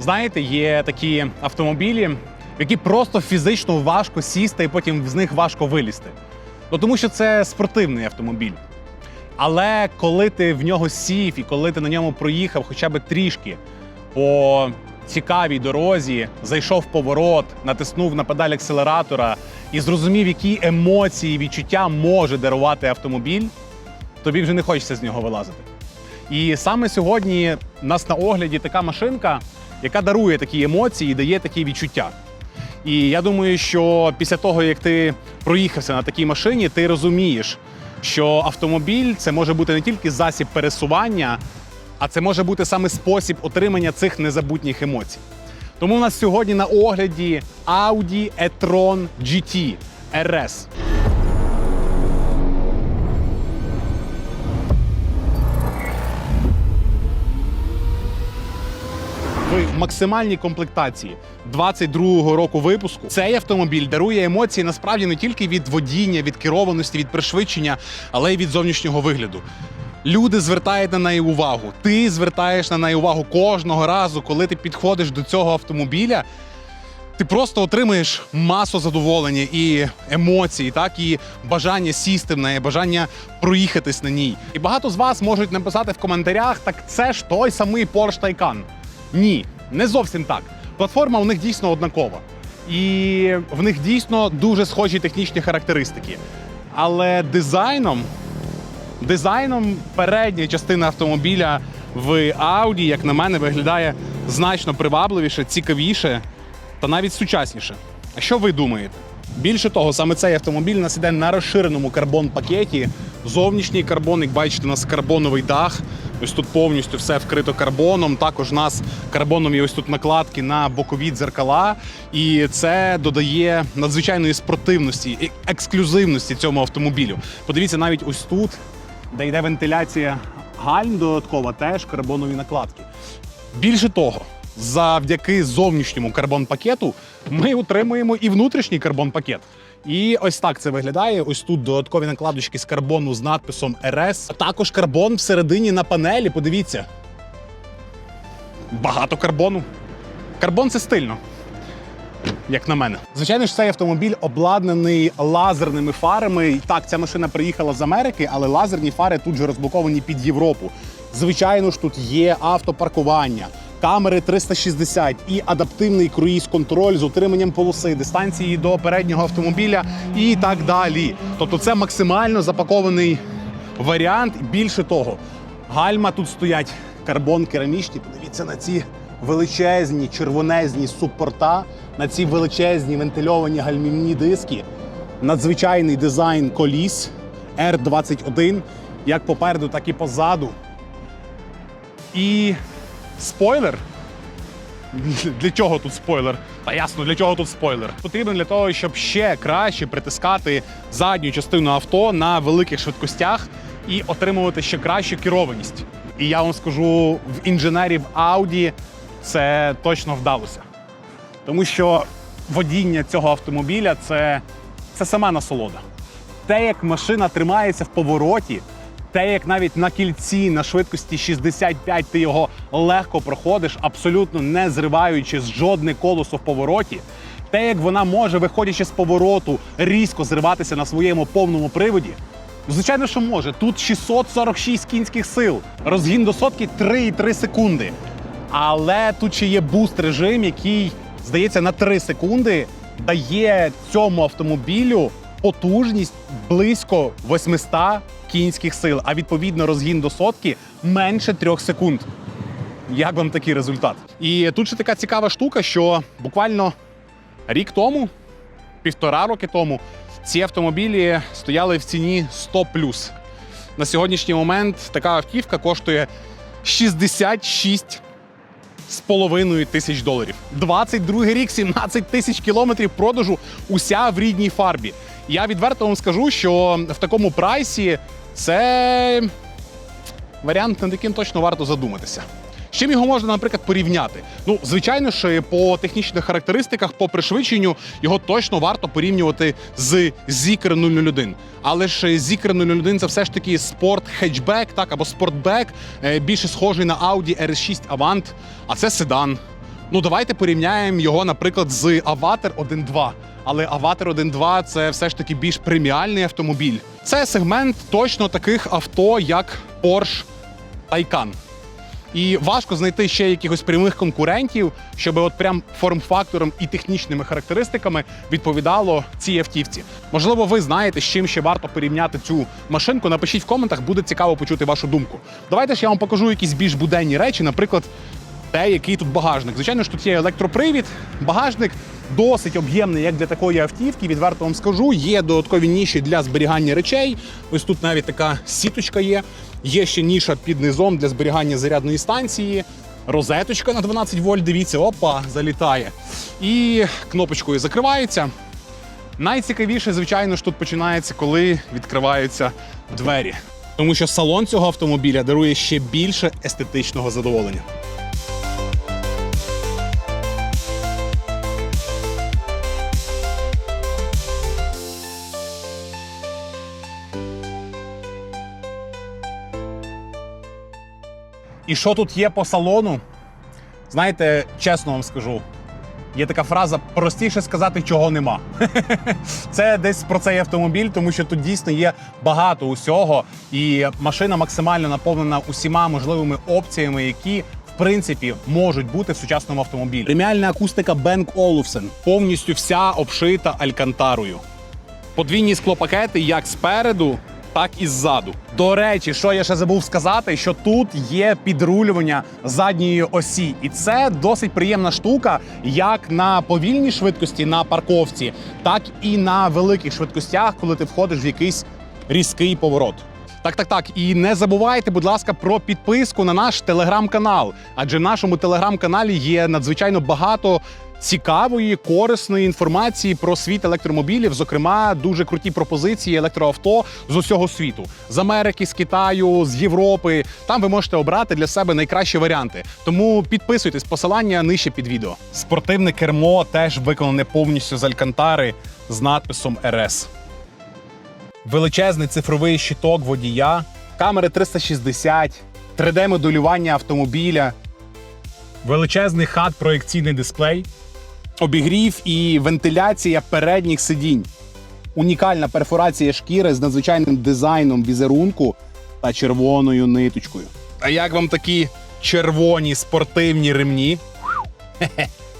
Знаєте, є такі автомобілі, в які просто фізично важко сісти і потім з них важко вилізти. Ну тому що це спортивний автомобіль. Але коли ти в нього сів і коли ти на ньому проїхав хоча б трішки по цікавій дорозі, зайшов в поворот, натиснув на педаль акселератора і зрозумів, які емоції і відчуття може дарувати автомобіль, тобі вже не хочеться з нього вилазити. І саме сьогодні у нас на огляді така машинка, яка дарує такі емоції і дає такі відчуття. І я думаю, що після того, як ти проїхався на такій машині, ти розумієш, що автомобіль це може бути не тільки засіб пересування, а це може бути саме спосіб отримання цих незабутніх емоцій. Тому у нас сьогодні на огляді Audi e-tron GT RS. Максимальній комплектації 22-го року випуску. Цей автомобіль дарує емоції насправді не тільки від водіння, від керованості, від пришвидшення, але й від зовнішнього вигляду. Люди звертають на неї увагу. Ти звертаєш на неї увагу кожного разу, коли ти підходиш до цього автомобіля. Ти просто отримуєш масу задоволення і емоцій, так і бажання сісти в неї, бажання проїхатись на ній. І багато з вас можуть написати в коментарях: так це ж той самий Porsche Taycan. Ні, не зовсім так. Платформа у них дійсно однакова. І в них дійсно дуже схожі технічні характеристики. Але дизайном, дизайном передня частина автомобіля в Audi, як на мене, виглядає значно привабливіше, цікавіше та навіть сучасніше. А що ви думаєте? Більше того, саме цей автомобіль у нас іде на розширеному карбон-пакеті. Зовнішній карбон, як бачите, у нас карбоновий дах. Ось тут повністю все вкрито карбоном. Також у нас карбонові ось тут накладки на бокові дзеркала. І це додає надзвичайної спортивності ексклюзивності цьому автомобілю. Подивіться, навіть ось тут, де йде вентиляція гальм додаткова, теж карбонові накладки. Більше того, завдяки зовнішньому карбон-пакету ми отримуємо і внутрішній карбон-пакет. І ось так це виглядає. Ось тут додаткові накладочки з карбону з надписом RS. А також карбон всередині на панелі. Подивіться. Багато карбону. Карбон це стильно. Як на мене, звичайно ж, цей автомобіль обладнаний лазерними фарами. Так, ця машина приїхала з Америки, але лазерні фари тут же розблоковані під Європу. Звичайно ж, тут є автопаркування, камери 360 і адаптивний круїз-контроль з утриманням полоси, дистанції до переднього автомобіля і так далі. Тобто, це максимально запакований варіант. Більше того, гальма тут стоять карбон керамічні. Подивіться на ці величезні червонезні суппорта, на ці величезні вентильовані гальмівні диски, надзвичайний дизайн коліс R21, як попереду, так і позаду. І спойлер. Для чого тут спойлер? Та ясно, для чого тут спойлер? Потрібен для того, щоб ще краще притискати задню частину авто на великих швидкостях і отримувати ще кращу керованість. І я вам скажу, в інженерів Audi це точно вдалося. Тому що водіння цього автомобіля це, це сама насолода. Те, як машина тримається в повороті, те, як навіть на кільці на швидкості 65 ти його легко проходиш, абсолютно не зриваючи жодне колесо в повороті. Те, як вона може, виходячи з повороту, різко зриватися на своєму повному приводі. Звичайно, що може. Тут 646 кінських сил, розгін до сотки 3,3 секунди. Але тут ще є буст режим, який, здається, на 3 секунди дає цьому автомобілю потужність близько 800 кінських сил, а відповідно розгін до сотки менше 3 секунд. Як вам такий результат? І тут ще така цікава штука, що буквально рік тому, півтора роки тому, ці автомобілі стояли в ціні 100 На сьогоднішній момент така автівка коштує 66 з половиною тисяч доларів. 22 рік, 17 тисяч кілометрів продажу, уся в рідній фарбі. Я відверто вам скажу, що в такому прайсі це варіант, над яким точно варто задуматися. З чим його можна, наприклад, порівняти? Ну, звичайно ж, по технічних характеристиках, по пришвидшенню, його точно варто порівнювати з Zikr 001. Але ж Zikr 001 це все ж таки спорт хетчбек, так або спортбек, е, більше схожий на Audi RS6 Avant, а це седан. Ну, давайте порівняємо його, наприклад, з Avatar 1.2. Але Avatar 1.2 це все ж таки більш преміальний автомобіль. Це сегмент точно таких авто, як Porsche Taycan. І важко знайти ще якихось прямих конкурентів, щоб от прям форм-фактором і технічними характеристиками відповідало цій автівці. Можливо, ви знаєте, з чим ще варто порівняти цю машинку. Напишіть в коментах, буде цікаво почути вашу думку. Давайте ж я вам покажу якісь більш буденні речі, наприклад, те, який тут багажник. Звичайно ж, тут є електропривід. Багажник досить об'ємний, як для такої автівки. Відверто вам скажу. Є додаткові ніші для зберігання речей. Ось тут навіть така сіточка є. Є ще ніша під низом для зберігання зарядної станції. Розеточка на 12 вольт. Дивіться, опа, залітає. І кнопочкою закривається. Найцікавіше, звичайно ж, тут починається, коли відкриваються двері. Тому що салон цього автомобіля дарує ще більше естетичного задоволення. І що тут є по салону? Знаєте, чесно вам скажу. Є така фраза простіше сказати, чого нема. Це десь про цей автомобіль, тому що тут дійсно є багато усього, і машина максимально наповнена усіма можливими опціями, які в принципі можуть бути в сучасному автомобілі. Преміальна акустика Bang Olufsen повністю вся обшита алькантарою. Подвійні склопакети як спереду, так і ззаду. До речі, що я ще забув сказати, що тут є підрулювання задньої осі, і це досить приємна штука, як на повільній швидкості на парковці, так і на великих швидкостях, коли ти входиш в якийсь різкий поворот. Так, так, так. І не забувайте, будь ласка, про підписку на наш телеграм-канал. Адже в нашому телеграм-каналі є надзвичайно багато цікавої, корисної інформації про світ електромобілів, зокрема, дуже круті пропозиції електроавто з усього світу, з Америки, з Китаю, з Європи. Там ви можете обрати для себе найкращі варіанти. Тому підписуйтесь, посилання нижче під відео. Спортивне кермо теж виконане повністю з алькантари з надписом РС величезний цифровий щиток водія, камери 360, 3D-моделювання автомобіля, величезний хат проекційний дисплей, обігрів і вентиляція передніх сидінь, унікальна перфорація шкіри з надзвичайним дизайном візерунку та червоною ниточкою. А як вам такі червоні спортивні ремні?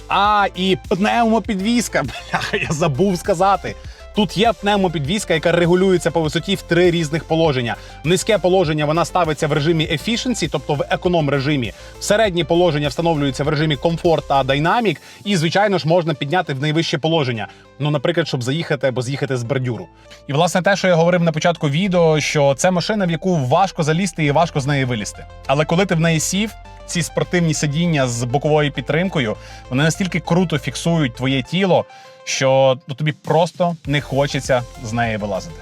А, і пневмопідвізка. Бляха, я забув сказати. Тут є пневмопідвізка, яка регулюється по висоті в три різних положення. Низьке положення вона ставиться в режимі efficiency, тобто в економ режимі. Середнє положення встановлюється в режимі комфорт та динамік. І, звичайно ж, можна підняти в найвище положення. Ну, наприклад, щоб заїхати або з'їхати з бордюру. І власне те, що я говорив на початку відео, що це машина, в яку важко залізти і важко з неї вилізти. Але коли ти в неї сів, ці спортивні сидіння з боковою підтримкою, вони настільки круто фіксують твоє тіло, що ну, тобі просто не хочеться з неї вилазити.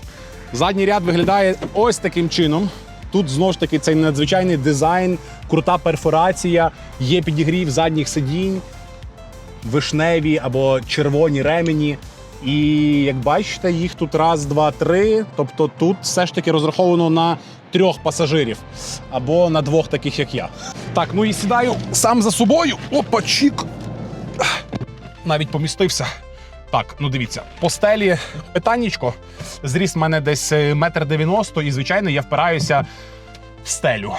Задній ряд виглядає ось таким чином. Тут знову ж таки цей надзвичайний дизайн, крута перфорація, є підігрів задніх сидінь, вишневі або червоні ремені. І як бачите, їх тут раз, два, три. Тобто тут все ж таки розраховано на трьох пасажирів або на двох таких, як я. Так, ну і сідаю сам за собою. Опа, чік. Навіть помістився. Так, ну дивіться, по стелі питаннячко. Зріст в мене десь е, метр дев'яносто, і звичайно я впираюся в стелю.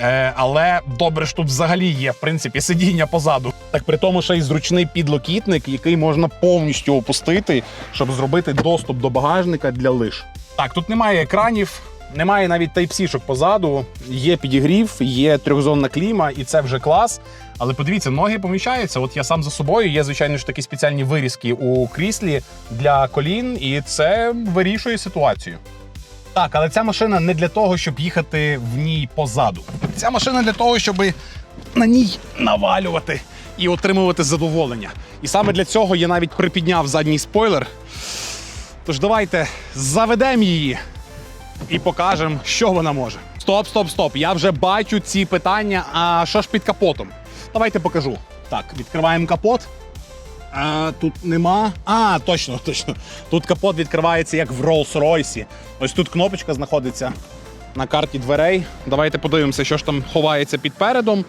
Е, але добре ж тут взагалі є, в принципі, сидіння позаду. Так при тому, ще й зручний підлокітник, який можна повністю опустити, щоб зробити доступ до багажника для лиш. Так, тут немає екранів. Немає навіть тайпсішок позаду, є підігрів, є трьохзонна кліма, і це вже клас. Але подивіться, ноги поміщаються. От я сам за собою. Є, звичайно ж такі спеціальні вирізки у кріслі для колін, і це вирішує ситуацію. Так, але ця машина не для того, щоб їхати в ній позаду. Ця машина для того, щоб на ній навалювати і отримувати задоволення. І саме для цього я навіть припідняв задній спойлер. Тож давайте заведемо її і покажемо, що вона може. Стоп, стоп, стоп. Я вже бачу ці питання. А що ж під капотом? Давайте покажу. Так, відкриваємо капот. А, тут нема. А, точно, точно. Тут капот відкривається як в Rolls-Royce. Ось тут кнопочка знаходиться на карті дверей. Давайте подивимося, що ж там ховається під передом.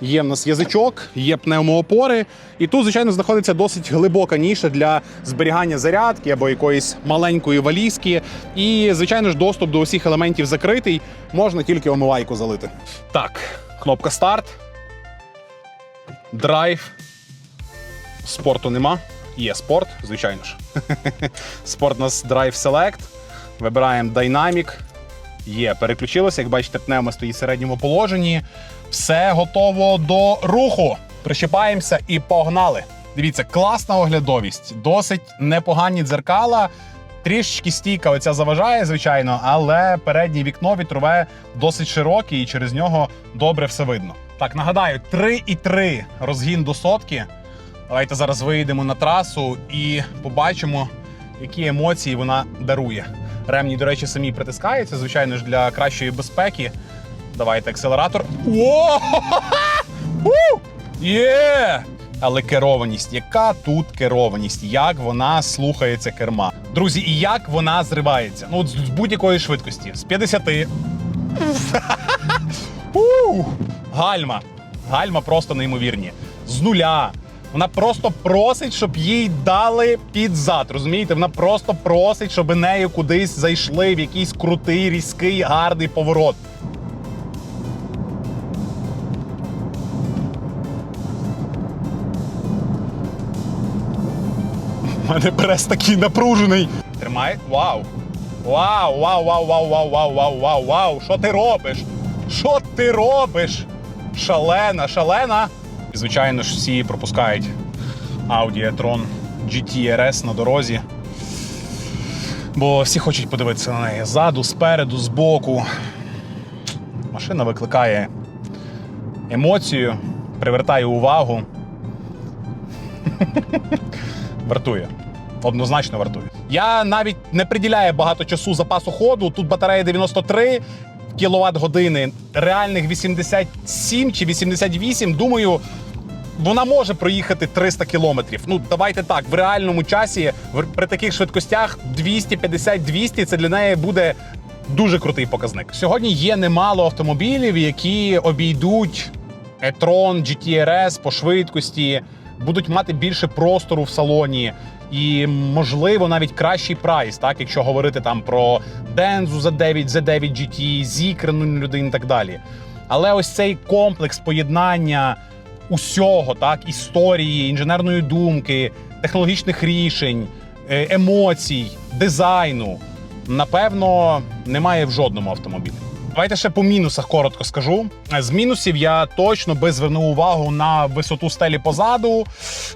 Є в нас язичок, є пневмоопори, і тут, звичайно, знаходиться досить глибока ніша для зберігання зарядки або якоїсь маленької валізки. І, звичайно ж, доступ до усіх елементів закритий, можна тільки омивайку залити. Так, кнопка старт, драйв. Спорту нема. Є спорт, звичайно ж. Спорт у нас Drive Select. Вибираємо Dynamic. Є, переключилося. Як бачите, пневма стоїть в середньому положенні. Все готово до руху. Прищепаємося і погнали. Дивіться, класна оглядовість, досить непогані дзеркала. Трішечки стійка оця заважає, звичайно, але переднє вікно вітрове досить широке і через нього добре все видно. Так, нагадаю, 3,3 розгін до сотки. Давайте зараз вийдемо на трасу і побачимо, які емоції вона дарує. Ремні, до речі, самі притискаються, звичайно ж, для кращої безпеки. Давайте акселератор. О! Є! Але керованість, яка тут керованість? Як вона слухається керма? Друзі, і як вона зривається? Ну, от з будь-якої швидкості. З 50. У! Гальма. Гальма просто неймовірні. З нуля. Вона просто просить, щоб їй дали під зад. Розумієте? Вона просто просить, щоб нею кудись зайшли в якийсь крутий, різкий, гарний поворот. У мене прес такий напружений. Тримай. Вау. Вау, вау, вау, вау, вау, вау, вау, вау, вау. Що ти робиш? Що ти робиш? Шалена, шалена. І, звичайно ж, всі пропускають Audi e-tron GT RS на дорозі. Бо всі хочуть подивитися на неї ззаду, спереду, збоку. Машина викликає емоцію, привертає увагу. Вартує. Однозначно вартує. Я навіть не приділяю багато часу запасу ходу. Тут батарея 93 кВт години, реальних 87 чи 88. Думаю, вона може проїхати 300 кілометрів. Ну, давайте так, в реальному часі при таких швидкостях 250-200 це для неї буде дуже крутий показник. Сьогодні є немало автомобілів, які обійдуть e-tron, GT-RS по швидкості, будуть мати більше простору в салоні. І можливо навіть кращий прайс, так якщо говорити там про Denzu за 9 за 9 GT, Zikr 01 і так далі. Але ось цей комплекс поєднання усього, так, історії, інженерної думки, технологічних рішень, е, емоцій, дизайну, напевно, немає в жодному автомобілі. Давайте ще по мінусах коротко скажу. З мінусів я точно би звернув увагу на висоту стелі позаду.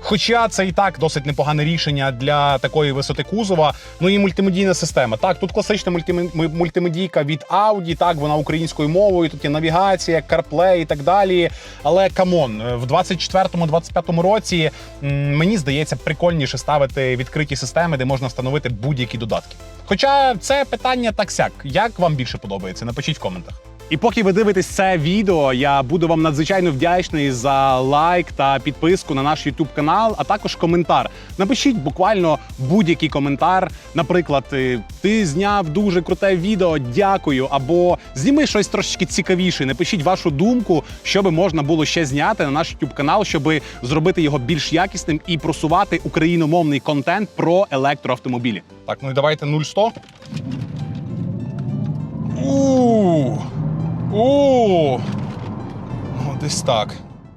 Хоча це і так досить непогане рішення для такої висоти кузова. Ну і мультимедійна система. Так, тут класична мультимедійка від Audi, так, вона українською мовою, тут є навігація, CarPlay і так далі. Але камон, в 24-25 році мені здається прикольніше ставити відкриті системи, де можна встановити будь-які додатки. Хоча це питання так сяк. Як вам більше подобається? Напишіть в коментах. І поки ви дивитесь це відео, я буду вам надзвичайно вдячний за лайк та підписку на наш YouTube канал, а також коментар. Напишіть буквально будь-який коментар. Наприклад, ти зняв дуже круте відео, дякую. Або зніми щось трошечки цікавіше. Напишіть вашу думку, що би можна було ще зняти на наш YouTube канал, щоб зробити його більш якісним і просувати україномовний контент про електроавтомобілі. Так, ну і давайте 0100. У. У. Ну, десь так.